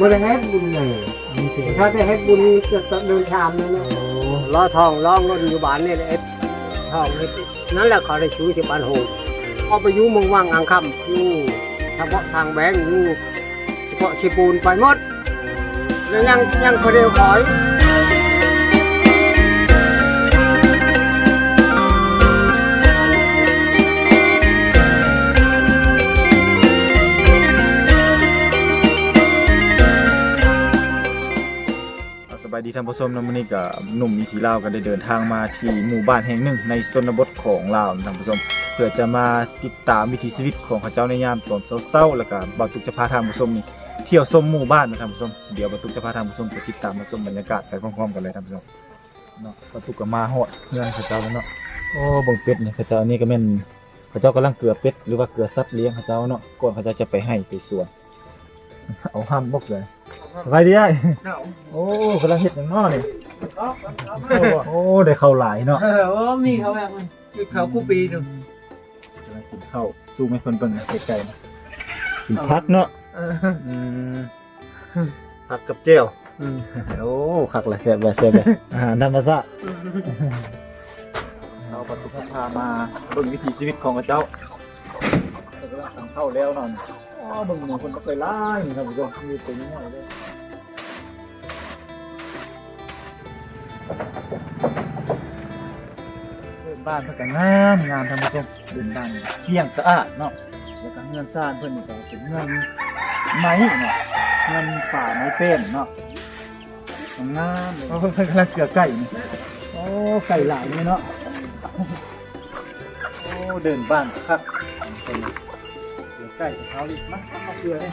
บ่ได้เฮ็ดบุญไงอันนี้เป็นถ้าได้เฮ็ดบุญจะเดินชามนั่นนะโอ้ล้อทองล้องรถอยู่บ้านนี่แหละเอ็ดทองเอ็ดนั่นแหละเขาได้ชูสิบ้านโหงเอาไปอยู่เมืองว่างอ่างคำอยู่เฉพาะทางแบงอยู่เฉพาะชิปูนไปหมดแล้วยังยังเขาเดียวขอย สบายดีท่านผู้ชมนะมื้อนี้ก็หนุ่มวิถีลาวก็ได้เดินทางมาที่หมู่บ้านแห่งหนึ่งในชนบทของลาวนะท่านผู้ชมเพื่อจะมาติดตามวิถีชีวิตของเขาเจ้าในยามตอนเช้าๆแล้วก็บ่าวตุกจะพาท่านผู้ชมนี่เที่ยวชมหมู่บ้านนะท่านผู้ชมเดี๋ยวบ่าวตุกจะพาท่านผู้ชมไปติดตามมาชมบรรยากาศไปพร้อมๆกันเลยท่านผู้ชมเนาะบ่าวตุกก็มาฮอดเฮือนเขาเจ้าแล้วเนาะโอ้เบ่งเป็ดนี่เขาเจ้านี่ก็แม่นเขาเจ้ากำลังเกลือเป็ดหรือว่าเกลือสัตว์เลี้ยงเขาเจ้าเนาะก่อนเขาเจ้าจะไปให้ไปสวนเอาห้ามบกเลย สบายดีไอ้โอ้กำลังเห็ดอย่างน้อนี่โอ้ได้เข้าวหลายเนาะเออโอ้มีเขาแบบมันคือเขาคู่ปีหนึงกำลังกินข้าวสู้ไม่คนเบิ่งไกลๆนะกินพักเนาะเอออืมผักกับเจียวอืมโอ้คักหลายแซ่บหลายแซ่บเลยอาหารธรรมชาติเราปฏิบัติพามาเบิ่งวิถีชีวิตของพระเจ้าเรากำลังทำข้าวแล้วเนอน อ๋อเบิ่งหมู่คนก็เคยไล่นี่ครับผู้ชมมีตัวนี้หน่อยเลยเดินบ้านเพิ่นก็งามงามท่านผู้ชมเดินบ้านเที่ยงสะอาดเนาะแล้วก็เงินซ่านเพิ่นนี่ก็เป็นเงินไม้เนาะเงินป่าไม้เป็นเนาะงามเลยเพิ่นเพิ่นกำลังเกลือไก่นี่โอ้ไก่หลายนี่เนาะโอ้เดินบ้านคักเป็นเกลือ ไก่ของเขาดิมาเอาเกลือนี่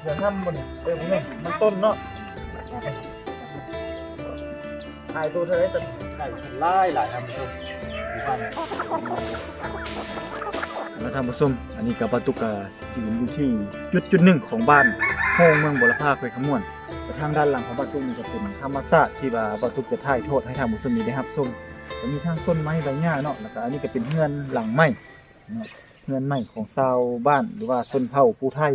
เกลือทำบนเอ้ยพวกนี้มันต้นเนาะถ่ายตัวเธอได้แต่ไก่ไล่หลายทำผู้ชมแล้วทำผู้ชมอันนี้กับปลาตุกายืนอยู่ที่จุดจุดหนึ่งของบ้านโฮงเมืองบุรพาเคยขมวนแต่ทางด้านหลังของปลาตุกนี่จะเป็นธรรมศาสตร์ที่ว่าปลาตุกจะถ่ายโทษให้ทางผู้ชมนี้ได้ครับชมจะมีทางต้นไม้ใบหญ้าเนาะแล้วก็อันนี้ก็เป็นเฮือนหลังไม้เนาะ เฮือนไม้ของชาวบ้านหรือว่าชนเผ่าผู้ไทย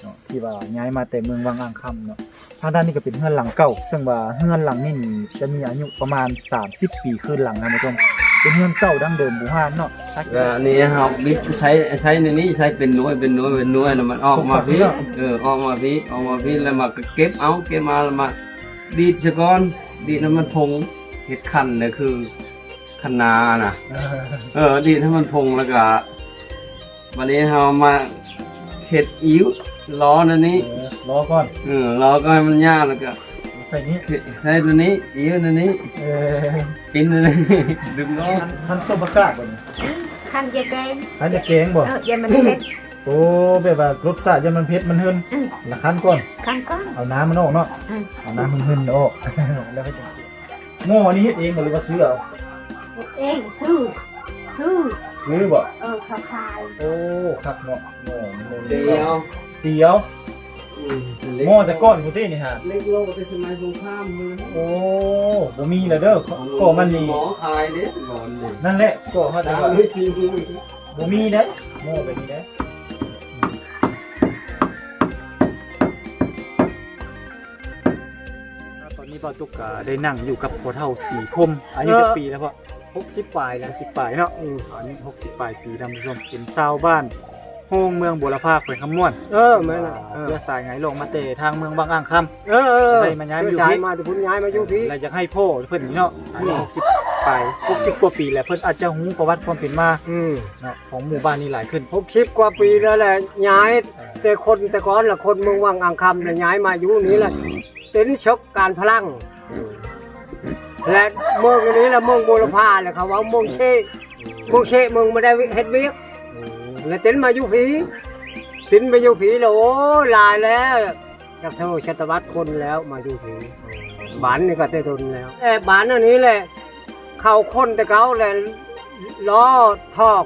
เนาะที่ว่าย้ายมาแต่เมืองวังอ่างคำเนาะทางด้านนี้ก็เป็นเฮือนหลังเก่า ซึ่งว่าเฮือนหลังนี้นี่จะมีอายุประมาณ 30 ปีขึ้นหลังนะผู้ชมเป็นเฮือนเก่าดั้งเดิมบูฮานเนาะสักแล้วอันนี้ครับวิใช้ใช้ในนี้ใช้เป็นน้วยเป็นน้วยเป็นน้วยแล้วมันออกมาพี่เออออกมาพี่ออกมาพี่แล้วมาก็เก็บเอาเก็บมาแล้วมาดีดซะก่อนดีดให้มันพงเห็ดคันเนี่ยคือคันนาน่ะเออดีดให้มันพงแล้วก็ วันนี้เรามาเห็ดอิ้วล้อนันนี้เออรอก่อนเออล้อก็ให้มันยากแล้วก็ใส่นี้ใช้ตัวนี้อิ้วตัวนี้เออปิ้นตัวนี้ดึงล้อทันทันต้มประกาศบ่นี่คันยาแกงทันจะแกงบ่เออยามันเผ็ดโอ้แบบว่ารสชาติยังมันเผ็ดมันหึนอืมละคันก่อนคันก้อนเอาน้ำมันออกเนาะอืมเอาน้ำมันหึนออกแล้วก็จะหม้อนี้เฮ็ดเองบ่หรือว่าซื้อเอาเองซื้อซื้อ ซื้อบ่เออเขาขายโอ้คักเนาะหม้อหม้อเดียวเดียวหม้อแต่ก้อนกูตี้นี่ฮะเล็กโลกเป็นสมัยสงครามเลยโอ้บ่มีแล้วเด้อก็มันนี่หมอคายเด้หมอนเด้นั่นแหละก็เขาจะตามว่าไม่ชิมบ่มีเด้โม่ไปนี่เด้ตอนนี้ป้าตุ๊กก็ได้นั่งอยู่กับพ่อเฒ่าสีคมอายุเออจักปีแล้วพ่อ หกสิบปลายแล้ว60ปลายเนาะอืออันนี้60ปลายปีท่านผู้ชมเป็นชาวบ้านโฮงเมืองบัวละภาคแขวงคำม่วนเออแม่น่ะเออเสื้อสายไหงลงมาเตะทางเมืองบางอ่างคำเออเออได้มาย้ายมาอยู่เชื้อที่สายมาแต่พุ่นย้ายมาอยู่พี่แล้วอยากให้พ่อเพิ่นนี่เนาะอายุ60ปลาย60กว่าปีแล้วเพิ่นอาจจะฮู้ประวัติความเป็นมาอืมเนาะของหมู่บ้านนี้หลายขึ้นหกสิบกว่าปีแล้วแหละย้าย แต่คนแต่ก่อนละคนเมืองวังอ่างคำเนี่ยย้ายมาอยู่นี้แหละเป็นชกการพลัง และเมืองอันนี้ละเมืองโบรพาเลยเขาว่าเมืองเชเมืองเชเมืองไม่ได้เฮ็ดเวียกแล้วเต็นมาอยู่ผีเต็นมาอยู่ผีแล้วโอ้หลายแล้วจากเท่าชตวรรษคนแล้วมาอยู่ผีบ้านนี่ก็เตะทนแล้วแต่บ้านอันนี้แหละเขาคนแต่เขาแหละล้อทอง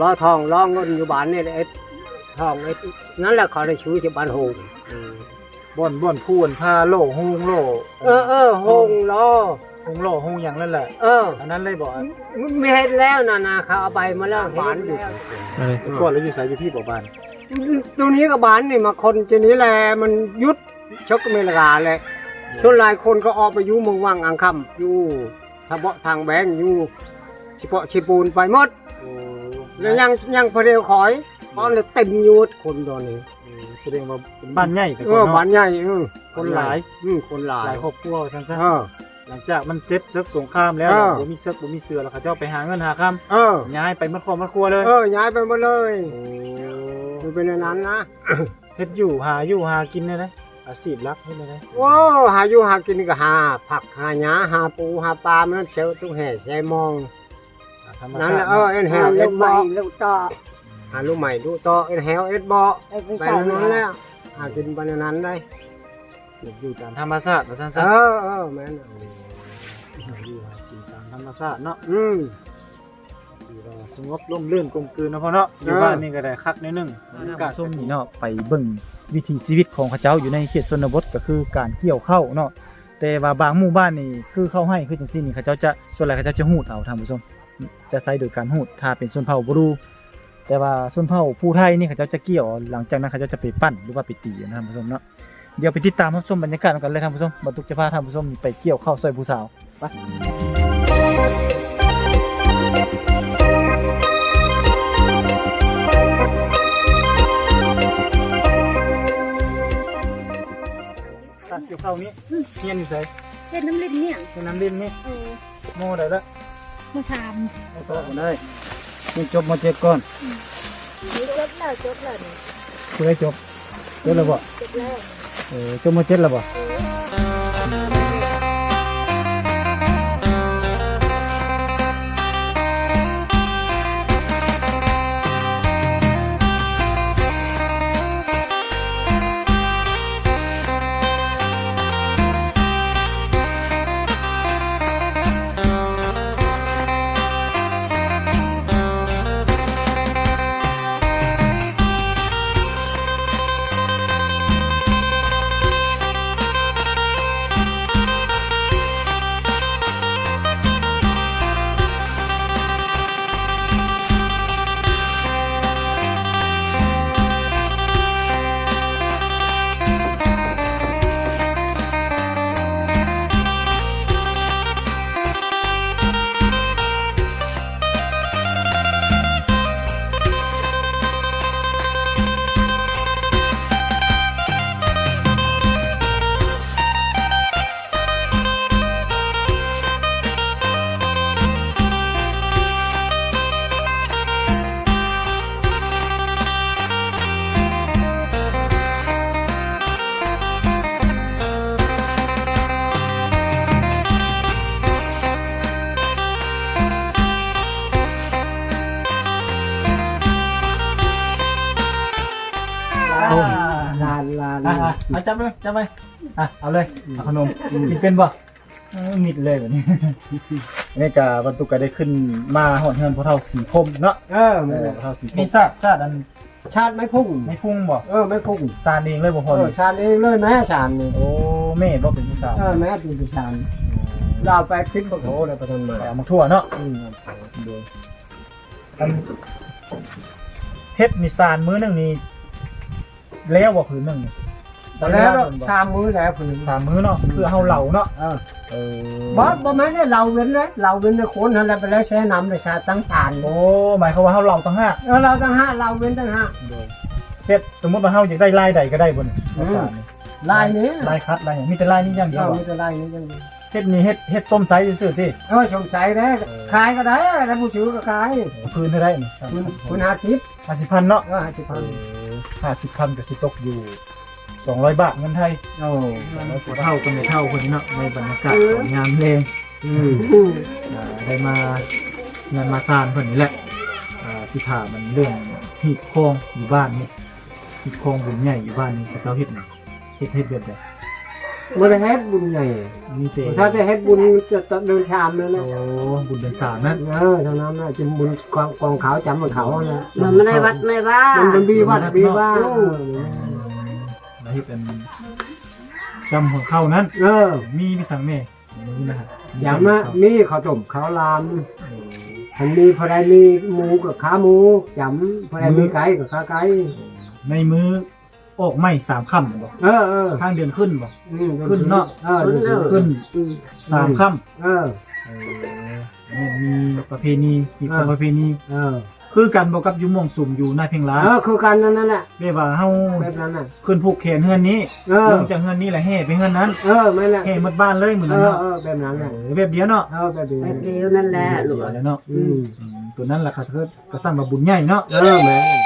ล้อทองล้อเงินอยู่บ้านนี่แหละเอ็ดทองเอ็ดนั่นแหละเขาได้ชื่อสิบ้านโฮงบ่อนบ่อนพูนพาโลโฮงโลเออเออโฮงล้อ หงหล่อหงหยังนั่นแหละเอออันนั้นเลยบอกอะไม่เห็นแล้วนะนะเขาเอาใบมาแล้วบานอยู่แต่ก่อนเราอยู่ไสอยู่พี่บ่บ้านตัวนี้ก็บานนี่มาคนจะนี้แหละมันยุดชกเมลกาเลยชนหลายคนก็ออกไปอยู่เมืองวังอังคำอยู่ทางเบาะทางแบงอยู่ชิเปาะชิปูนไปหมดโอ้แล้วยังยังพระเดียวขอยตอนเลยเต็มอยูดคนตอนนี้แสดงว่าเป็นบ้านใหญ่แต่เอก่ออนบ้าเนาะนใหญ่เออคนหลายอืมคนหลายหลายครอบครัวซั่นซะเออ หลังจากมันเซ็ตซึกสงครามแล้วเออ บ่มีซึกบ่มีเสือแล้วเขาเจ้าไปหาเงินหาคำเออย้ายไปมัดครอบมัดครัวเลยเออ ย้ายไปหมดเลยโอ้มันเป็นอย่างนั้นนะเฮ็ดอยู่หาอยู่หากินเลยนะอาชีพหลักเฮ็ดเลยนะว้าวหาอยู่หากินก็หาผักหาหญ้าหาปูหาปลามันเชลตุ้งแห่แซมอง หาธรรมนั่นชาแหละติเออเอ็นแฮหาวเอ็ลูดกบใหม่อลูกต่อหาลูกใหม่ดูต่อเอ็นแฮวเอ็ดบอไอ้ไปไปใส่นั้นแล้วหากินไปนั้นได้ อยู่ตามธรรมชาติว่าซั่นเอซะอเออแม่นอยู่หากินตามธรรมชาติเนาะอืม อยู่ว่าสงบร่มรื่นกลมกลืนเนาะพ่อเนาะอยู่เออ บ้านนี่ก็ได้คักนิดนึงบรรยากาศ ส้มนี่เนาะไปเบิ่งวิถีชีวิตของเขาเจ้าอยู่ในเขตชนบทก็คือการเกี่ยวข้าวเนาะแต่ว่าบางหมู่บ้านนี่คือเข้าให้คือจังซี่นี่เขาเจ้าจะส่วนใหญ่เขาเจ้าจะหูดเอาท่านผู้ชมจะใช้โดยการหูดถ้าเป็นชนเผ่าบรูแต่ว่าชนเผ่าผู้ไทยนี่เขาเจ้าจะเกี่ยว หลังจากนั้นเขาเจ้าจะไปปั้นหรือว่าไปตีนะท่านผู้ชมเนาะ เดี๋ยวไปติดตามรับชมบรรยากาศกันเลยท่านผู้ชมบรรทุกจะพาท่านผู้ชมไปเกี่ยวข้าวซอยผู้สาวไปตัดเกี่ยวข้าวนี้เฮียนอยู่ไสเฮ็ดน้ำลิ้นเนี่ยเป็นน้ำริมนี่เออโม่ได้แล้วมาทเอาต่อกันได้นี่จบมาเจ็ดก่อนำจบแล้วจบแล้วนี่คือได้จบจบแล้วบ่จบแล้ว เออจมาเจ็ดแล้วบ่ เอาจับไปจับไปอะเอาเลยเอาขนมกินเป็นบ่เออมิดเลยแบบนี้นี่กะบรรทุกก็ได้ขึ้นมาหอดเงินพวกเท่าสีพรมเนาะเออเอแม่นอแหละพวกเท่าสีพรมมีซาดซาดอันชาติไม่พุ่ง ไม่พุ่งบ่เออไม่พุ่งซาดเองเลยบ่พอเออนี่ชาติเองเลยแม่ชาตินี่โอ้แม่บ่เป็นผู้สาวเออแม่เป็นผู้ชายเราไปคิดบักโหเลยประทนมาแต่เอามาทั่วเนาะอืมดูอันเฮ็ดมีซานมื้อหนึงนี่แล้วบ่ผืนหนึงนี่ ตอนแล้วสามมือแล้วผืนสามมื้อเนาะเพื่อเฮาเหล่าเนาะเออเออบอสบอแม่นเนี่ยเราเว้นเลยเราเว้นในโคนนั่นแหละไปแล้วแช่น้ำในชาตั้งฐานโอ้หมายความว่าเฮาเหล่าต่างหากเออเราตั้งห้าเราเว้นตั้งห้าเฮ็ดสมมุติว่าเฮาอยากได้ลายใดก็ได้บ่นี่อืมซานนี่ลายนี้ลายคัดลายหยังมีแต่ลายนี้อย่างเดียวเราบ่ไม่จะลายนี้จังเลยเฮ็ดนี่เฮ็ดเฮ็ดส้มไซส์ซื่อๆติเออชมใช้ได้ขายก็ได้แล้วผู้ซื้อก็ขายพื้นเท่าไหร่นี่คุณคุณหาสิบ50,000เนาะก็หาสิบพัน50,000ก็สิตกอยู่ 200บาทเงินไทยโอ้เท่ากันไม่เท่าคนนี้เนาะในบรรยากาศของงานเพลงอืมอ่าได้มางานมาซานเพิ่นนี่แหละอ่าสิถามมันเรื่องหีบโคองอยู่บ้านนี่หีบโคองบุญใหญ่อยู่บ้านนี่เขาเจ้าเฮ็ดหยังเฮ็ดเฮ็ดแบบใดมันได้เฮ็ดบุญใหญ่มีแต่ถ้าจะเฮ็ดบุญจะเดินชามเลยโอ้นะบุญเดือนสามนั่นเออเท่านั้นนะจิมบุญกองกองขาวจำมันเขานะมันไม่ได้วัดไม่ว่ามันเป็นบีวัดบีว่าแล้วเฮ็ดเป็นจำของเข้านั้น เออมีพี่สังแม่มื้อนะฮะยามะมีข้าวต้มข้าวลามทันมีพอได้มีหมูกับขาหมูจำพอได้มีไก่กับขาไก่ในมื้อออกไม่สามค่ำบ่เออเออทางเดือนขึ้นบ่อืมขึ้นเนาะเออขึ้นขึ้นสามค่ำเออเออมีประเพณีมีของอ่าประเพณีเออ คือกันบ่กับอยู่หม่องสุ่มอยู่หน้าเพียงร้านเออคือกันนั่นแหละเรียกว่าเฮาแบบนั้นน่ะ ขึ้นผูกแขนเฮือนนี้เออ ลงจากเฮือนนี้แหละแห่ไปเฮือนนั้นเออไม่นแหละแห่หมดบ้านเลยมื้อเอนั้นอเนาะเออแบบนั้นแหละเออแบบเดียวเนาะเออแบบนี้แบบเดียวนั่นแหละลูกเดียวแล้วเนาะอืมอืมตัวนั้นล่ะค่ะก็ก็สร้างมาบุญใหญ่เนาะเออแม่โ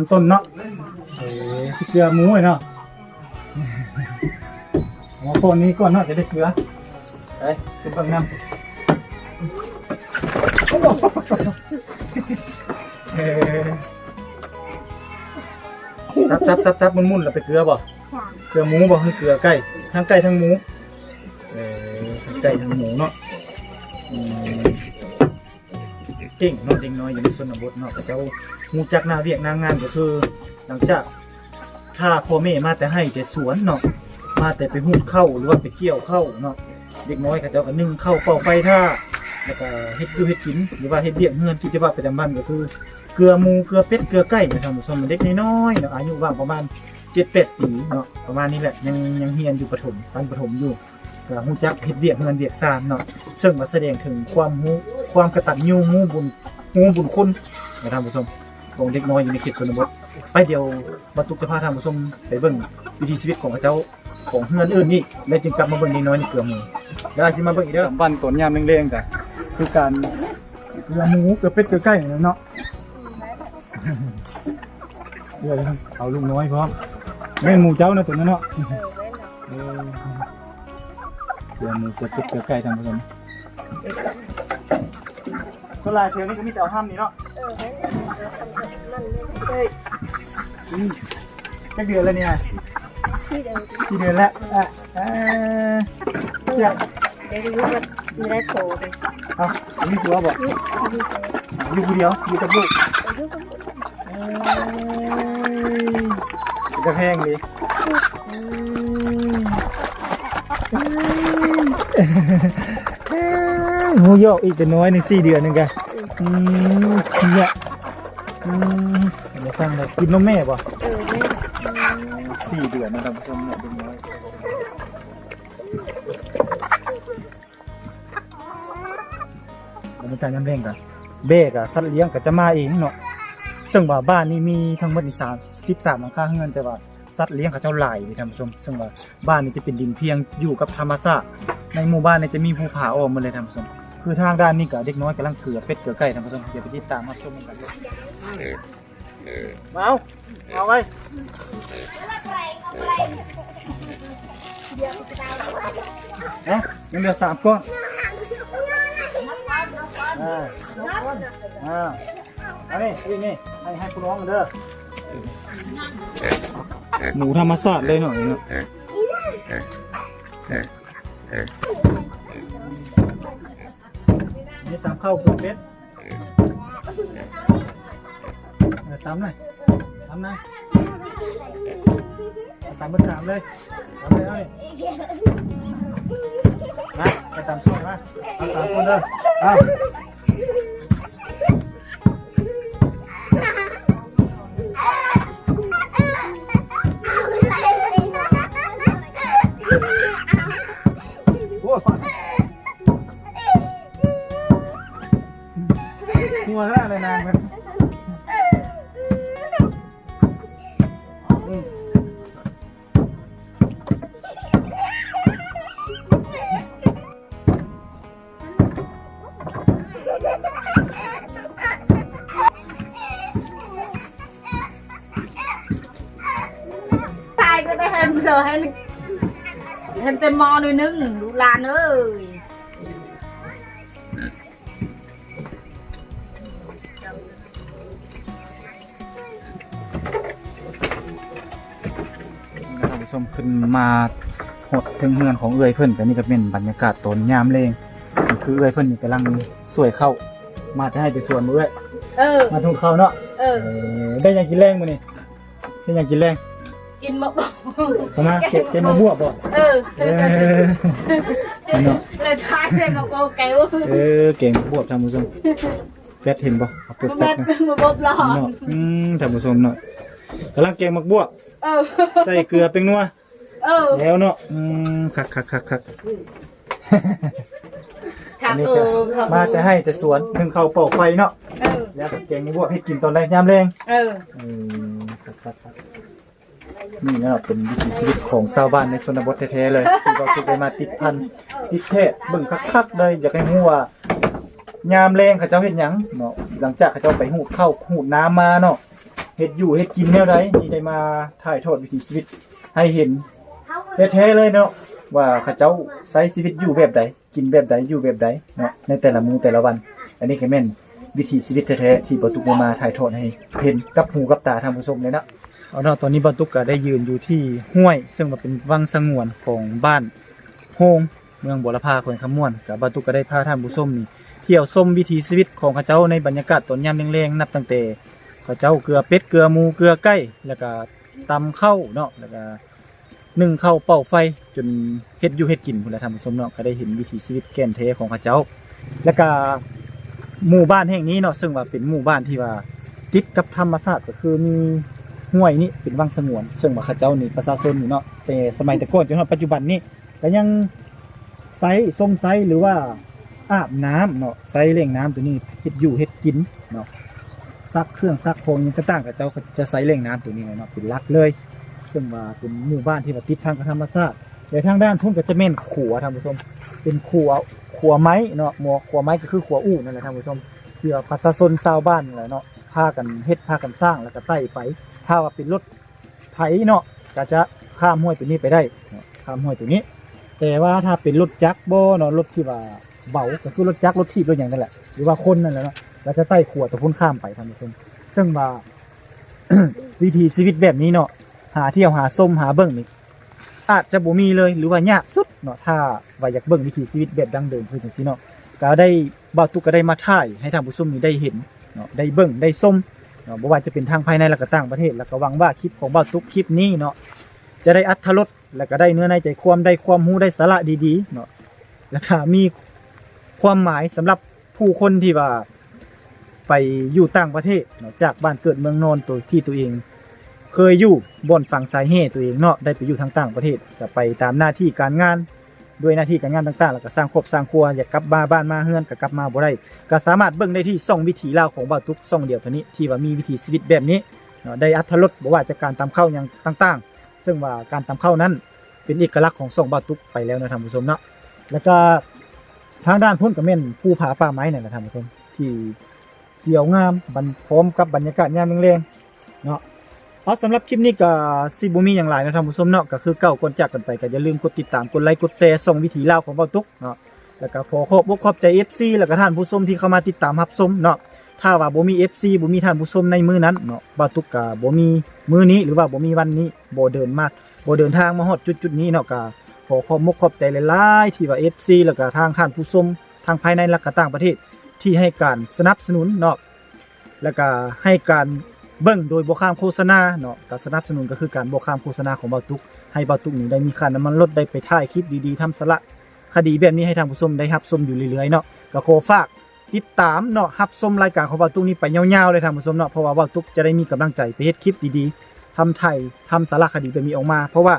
มันต้นเนาะเออสิเกลือหมูไว้เนาะเอามาโคนนี้ก่อนเนาะจะได้เกลือไปขึ้นเบิ่งน้ำเออซับซับซับซับมันมุ่นๆแล้วไปเกลือบ่เกลือหมูบ่คือเกลือไก่ทั้งไก่ทั้งหมูเออทั้งไก่ทั้งหมูเนาะอืม เก่งเนาะเด็กน้อยอยู่ในชนบทเนาะก็เจ้าฮู้จักหน้าเวียกหน้างานก็คือ หลังจากถ้าพ่อแม่มาแต่ให้แต่สวนเนาะมาแต่ไปหุบเข้าหรือว่าไปเกี่ยวเข้าเนาะเด็กน้อยก็เจ้าก็นึ่งเข้าเป่าไฟท่าแล้วก็เฮ็ดคือเฮ็ดกินหรือว่าเฮ็ดเบี้ยเฮือนที่จะว่าไปจำบ้านก็คือ เกลือมูเกลือเป็ดเกลือไก่นะท่านผู้ชมเด็กน้อยๆเนาะอายุว่างประมาณ7-8ปีเนาะประมาณนี้แหละยังยังเรียนอยู่ประถมตอนประถมอยู่ ก็ฮู้จักเฮ็ดเวียกเฮือนเวียกซานเนาะซึ่งมาแสดงถึงความรู้ความกตัญญูรู้บุญรู้บุญคุณนะท่านผู้ชมของเด็กน้อยอยู่ในเขตชนบทไปเดียวมาตุกจะพาท่านผู้ชมไปเบิ่งวิถีชีวิตของเขาเจ้าของเฮือนอื่นนี่แล้วจึงกลับมาเบิ่งเด็กน้อยในเกลือหมูได้สิมาเบิ่งอีกเด้อบ้านตนยามเร่งๆจ้ะคือการเกลือหมูเกลือเป็ดเกลือไก่เนาะเดี๋ยวเอาลุงน้อยพร้อมแม่นหมูเจ้านะตัวนั้นเนาะ เออเกลือหมูเกลือเป็ดเกลือไก่ท่านผู้ชมก็ลายเทลนี่ก็มีแต่เอาห้ามนี่เนาะอืมจักเดือนแล้วเนี่ยที่เดิมกี่เดือนแล้วอะเอ่อจะเดี๋ยวรู้ว่าไม่ได้โตเลยเอาอันนี้ตัวบอกนี่ที่เดิมอยู่คนเดียวอยู่กับลูกอายุก็เอ้ยจะแพงดิ เอ้ยหูยอกอีกแต่น้อยหนึ่งสี่เดือนหนึ่งกันอืมเนี่ยอืมเดี๋ยวสร้างเลยกินนมแม่ป่ะสี่เดือนนะท่านผู้ชมเนี่ยเด็กน้อยบรรยากาศยามเร่งกันเบกอะสัตว์เลี้ยงก็จะมาเองเนาะซึ่งว่าบ้านนี้มีทั้งหมดนี่สามสิบสามหลังคาเรือนแต่ว่าสัตว์เลี้ยงเขาเจ้าหลายเลยท่านผู้ชม ซึ่งว่าบ้านนี้จะเป็นดินเพียงอยู่กับธรรมชาติ ในหมู่บ้านเนี่ยจะมีภูผาออกมาเลยท่านผู้ชมคือทางด้านนี้ก็เด็กน้อยกำลังเกลือเป็ดเกลือไก่ท่านผู้ชมเดี๋ยวไปติดตามรับชมกันเลยมาเอาเอาไว้นะยังเหลือสามก้อนอ่าอ่าเอานี่นี่นี่ให้ให้คุณน้องกันเด้อหมูธรรมศาสตร์เลยหน่อยเนาะ นี่ตามเข้าคูเป็ดตามหน่อยตามหน่อยตามเบอร์สามเลยเอาเลยเอาเลยนะไปตามช่วยมาเอาสามคนเด้อเอา เธอให้เห็นเต็มหมอหน่อยนึงดูหลานเอ้ยท่านผู้ชมขึ้นมาหดถึงเฮือนของเอื้อยเพิ่นก็นี่ก็เป็นบรรยากาศตอนยามแลงนี่คือเอื้อยเพิ่นนี่กำลังสวยเข้า มาจะให้ไปสวนมื้อเอ้ยเออ มาทุกเข้าเนาะเออ เออได้หยังกินแรงมื้อนี้ได้หยังกินแรงกินมะบอก เข้ามาเก็บเก็บมะม่วงบ่เออเออเนาะเลยท้ายเลยมาโกแก้วเออเก่งบวบท่านผู้ชมแฟตเห็นบ่เอาเปิดแฟแม่ตนะมาบอกหลอเนาะนอืมท่านผู้ชมเนาะกำลังเก่งมักบวบเออใส่เกลือเป็นนัวเออแล้วเนาะอืมคักคักคักคักถามอันนี้เอก็อมาจะให้แต่สวนนึ่งข้าวเป่าไฟเนาะเออแล้วก็แกงบวบให้กินตอนแรกยามแรงเอออืมคักคักคัก นี่เนาะเป็นวิถีชีวิตของชาวบ้านในชนบทแท้ๆเลยที่เราถูกได้มาติดพันติดเทศเบิ่งคักๆเลยอยากให้รู้ว่ายามแรงเขาเจ้าเฮ็ดหยังเนาะหลังจากเขาเจ้าไปหูดข้าหูดน้ำมาเนาะเฮ็ดอยู่เฮ็ดกินแนวใดนี่ได้มาถ่ายทอดวิถีชีวิตให้เห็นแท้ๆเลยเนาะว่าเขาเจ้าใช้ชีวิตอยู่แบบใดกินแบบใดอยู่แบบใดเนาะในแต่ละมื้อแต่ละวัน อันนี้ก็แม่นวิถีชีวิตแท้ๆที่บ่ตุมาถ่ายทอดให้เห็นกับหูกับตาท่านผู้ชมเลยนะ เอาเนาะตอนนี้บ่ตุกก็ได้ยืนอยู่ที่ห้วย ซึ่งว่าเป็นวังสงวนของบ้านโฮงเมืองบัวลพาแขวงคำม่วนกับบ่ตุกก็ได้พาท่านผู้ชมนี่เที่ยวชมวิถีชีวิตของเขาเจ้าในบรรยากาศตอนยามแรงๆนับตั้งแต่เขาเจ้าเกลือเป็ดเกลือหมูเกลือไก่แล้วก็ตำข้าวเนาะแล้วก็นึ่งเข้าวเป่าไฟจนเฮ็ดอยู่เฮ็ดกินพุ่นละท่านผู้ชมเนาะก็ได้เห็นวิถีชีวิตแก่นแท้ของเขาเจ้า แล้วก็หมู่บ้านแห่งนี้เนาะซึ่งว่าเป็นหมู่บ้านที่ว่าติดกับธรรมชาติก็คือมี ห้วยนี่เป็นวังสงวน ซึ่งว่าเขาเจ้านี่ประชาชนนี่เนาะแต่สมัยแต่ก่อนจนถึงปัจจุบันนี้ก็ยังไซส่งไซหรือว่าอาบน้ำเนาะไซเลี้ยงน้ำตัวนี้เฮ็ดอยู่เฮ็ดกินเนาะซักเครื่องซักของยังต่างกับเจ้าจะไซเลี้ยงน้ำตัวนี้เนาะเป็นลักเลย ซึ่งว่าเป็นหมู่บ้านที่ว่าติดทางกับธรรมชาติในทางด้านพุ่นก็จะเม่นขัวท่านผู้ชม เป็นขัวขัวไม้เนาะหมวขัวไม้ก็คือขัวอู้นั่นแหละท่านผู้ชมเพื่อประชาชนชาวบ้านนั่นแหละเนาะพากันเฮ็ดพากันสร้างแล้วก็ไต่ไป ถ้าว่าเป็นรถไถเนาะก็จะข้ามห้วยตัวนี้ไปได้ข้ามห้วยตัวนี้ แต่ว่าถ้าเป็นรถจักรโบเนาะรถที่ว่าเบาก็คือรถจักรรถถีบรถอย่างนั่นแหละหรือว่าคนนั่นแหละเนาะแล้วจะไต่ขัวตะพุ่นข้ามไปท่านผู้ชมซึ่งว่าวิธีชีวิตแบบนี้เนาะหาเที่ยวหาส้มหาเบิ่งนี่อาจจะบ่มีเลยหรือว่ายากสุดเนาะถ้าว่าอยากเบิ่งวิถีชีวิตแบบดั้งเดิมคือจังซี่เนาะก็ได้บ่าวตุกก็ได้มาถ่ายให้ท่านผู้ชมนี่ได้เห็นเนาะได้เบิ่งได้ส้ม นาะบ่ว่าจะเป็นทางภายในและก็ต่างประเทศ แล้วก็หวังว่าคลิปของบ่าวตุกคลิปนี้เนาะจะได้อัธรสแล้วก็ได้เนื้อในใจความได้ความรู้ได้สาระดีๆเนาะแล้วก็มีความหมายสำหรับผู้คนที่ว่าไปอยู่ต่างประเทศเนาะจากบ้านเกิดเมืองนอนตัวที่ตัวเอง เคยอยู่บนฝั่งสายเฮตัวเองเนาะได้ไปอยู่ทางต่างประเทศก็ไปตามหน้าที่การงาน ด้วยหน้าที่การงานต่างๆ แล้วก็สร้างครอบสร้างครัวอยากกลับมาบ้านมาเฮือนก็กลับมาบ่ได้ก็สามารถเบิ่งได้ที่ช่องวิถีลาวของบ่าวทุกช่องเดียวเท่านี้ที่ว่ามีวิถีชีวิตแบบนี้เนาะได้อัธรสบ่ว่าจากการตำข้าอย่างต่างๆ ซึ่งว่าการตำข้านั้นเป็นเอกลักษณ์ของช่องบ่าวทุกไปแล้วนะท่านผู้ชมเนาะแล้วก็ทางด้านพุ่นก็แม่นภูผาป่าไม้นี่นแหละท่านผู้ชมที่เขียวงามบรรพร้อมกับบรรยากาศยามแรงๆเนาะ เอาสำหรับคลิปนี้ก็สิบุมีอย่างไรนะท่านผู้ชมเนาะก็คือเก่าก่อนจากกันไปก็อย่าลืมกดติดตามกดไลค์กดแชร์ส่งวิถีเล่าของเบาตุกเนาะแล้วก็ขอขอบอกขอบใจ FC แล้วก็ท่านผู้ชมที่เข้ามาติดตามรับชมเนาะถ้าว่าบ่มี FC บ่มีท่านผู้ชมในมือนั้นเนาะเบาตุกก็บ่มีมือนี้หรือว่าบ่มีวันนี้บ่เดินมาบ่เดินทางมาฮอดจุดๆนี้เนาะก็ขอขอบมกขอบใจหลายๆที่ว่า FC แล้วก็ทางท่านผู้ชมทางภายในและก็ต่างประเทศที่ให้การสนับสนุนเนาะแล้วก็ให้การ เบิ่งโดยบ่ข้ามโฆษณาเนาะการสนับสนุนก็คือการบ่ข้ามโฆษณาของเบาตุก ให้เบาตุกนี่ได้มีค่าน้ำมันลดได้ไปถ่ายคลิปดีๆทำสาระคดีแบบนี้ให้ทางผู้ชมได้รับชมอยู่เรื่อยๆเนาะก็ขอฝากติดตามเนาะรับชมรายการของเบาตุกนี้ไปยาวๆเลยทางผู้ชมเนาะเพราะว่าเบาตุกจะได้มีกำลังใจไปเฮ็ดคลิปดีๆทำไทยทำสาระคดีแบบนี้ออกมา เพราะว่า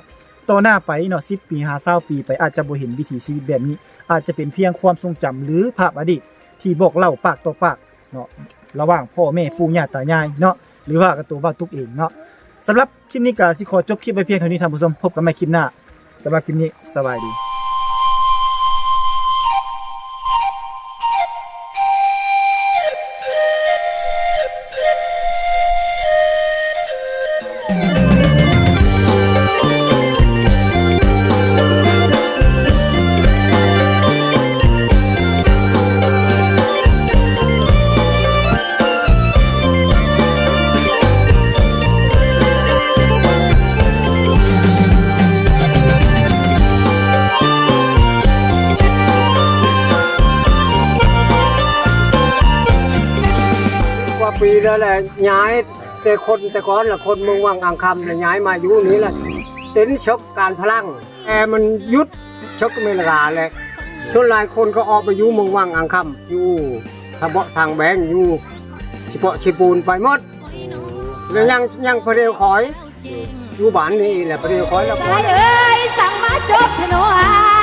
ต่อหน้าไปเนาะ10ปี50ปี ไปอาจจะบ่เห็นวิถีชีวิตแบบนี้ อาจจะเป็นเพียงความทรงจำหรือภาพอดีตที่บอกเล่าปากต่อปากเนาะระหว่างพ่อแม่ปู่ย่าตายายเนาะ หรือว่ากับตัวบ้าตุกเองเนาะสำหรับคลิปนี้ก็สิขอจบคลิปไปเพียงเท่านี้ท่านผู้ชมพบกันใหม่คลิปหน้าสำหรับคลิปนี้สบายดี แล้วแหละย้ายแต่คนแต่ก่อนละคนเมืองวังอังคำเลยย้ายมาอยู่นี้แหละเต็นชกการพลังแต่มันยุดชกเมลราเลยชนหลายคนก็ออกไปอยู่เมืองวังอังคำอยู่ทาเบาะทางแบงอยู่เฉพาะชิปูนไปหมดแล้วยังยังพระเดียวคอยอยู่บ้านนี่แหละพระเดียวคอยแล้วคอเอ้ยสั่งมาจบเถอะหนอ